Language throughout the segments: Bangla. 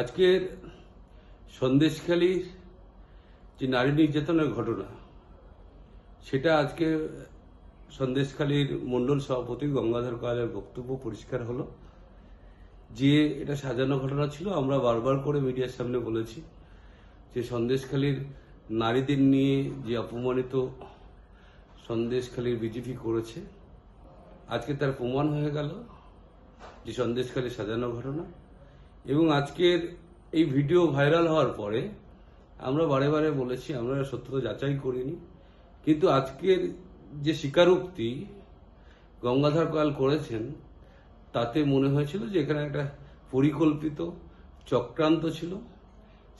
আজকের সন্দেশখালীর যে নারী নির্যাতনের ঘটনা, সেটা আজকে সন্দেশখালীর মণ্ডল সভাপতি গঙ্গাধর কয়ালের বক্তব্য পরিষ্কার হলো। যে এটা সাজানো ঘটনা ছিল, আমরা বারবার করে মিডিয়ার সামনে বলেছি যে সন্দেশখালীর নারীদের নিয়ে যে অপমানিত সন্দেশখালীর বিজেপি করেছে, আজকে তার প্রমাণ হয়ে গেল যে সন্দেশখালী সাজানো ঘটনা। এবং আজকের এই ভিডিও ভাইরাল হওয়ার পরে আমরা বারে বারে বলেছি, আমরা সত্যতা যাচাই করিনি। কিন্তু আজকের যে স্বীকারোক্তি গঙ্গাধর কয়াল করেছেন, তাতে মনে হয়েছিল যে এখানে একটা পরিকল্পিত চক্রান্ত ছিল।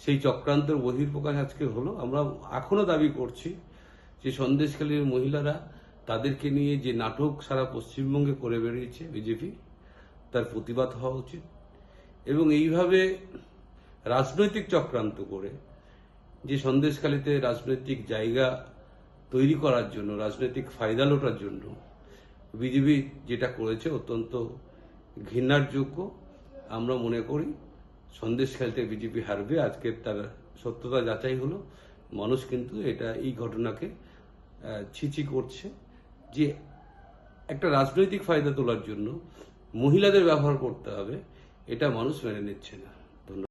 সেই চক্রান্তের বহির্প্রকাশ আজকে হলো। আমরা এখনও দাবি করছি যে সন্দেশখালীর মহিলারা তাদেরকে নিয়ে যে নাটক সারা পশ্চিমবঙ্গে করে বেরিয়েছে বিজেপি, তার প্রতিবাদ হওয়া উচিত। এবং এইভাবে রাজনৈতিক চক্রান্ত করে যে সন্দেশখালীতে রাজনৈতিক জায়গা তৈরি করার জন্য, রাজনৈতিক ফায়দা লোটার জন্য বিজেপি যেটা করেছে অত্যন্ত ঘৃণার যোগ্য আমরা মনে করি সন্দেশ খেলতে বিজেপি হারবে আজকের তার সত্যতা যাচাই হলো। মানুষ কিন্তু এটা, এই ঘটনাকে ছিছি করছে যে একটা রাজনৈতিক ফায়দা তোলার জন্য মহিলাদের ব্যবহার করতে হবে। এটা মানুষ মেনে নিচ্ছে না।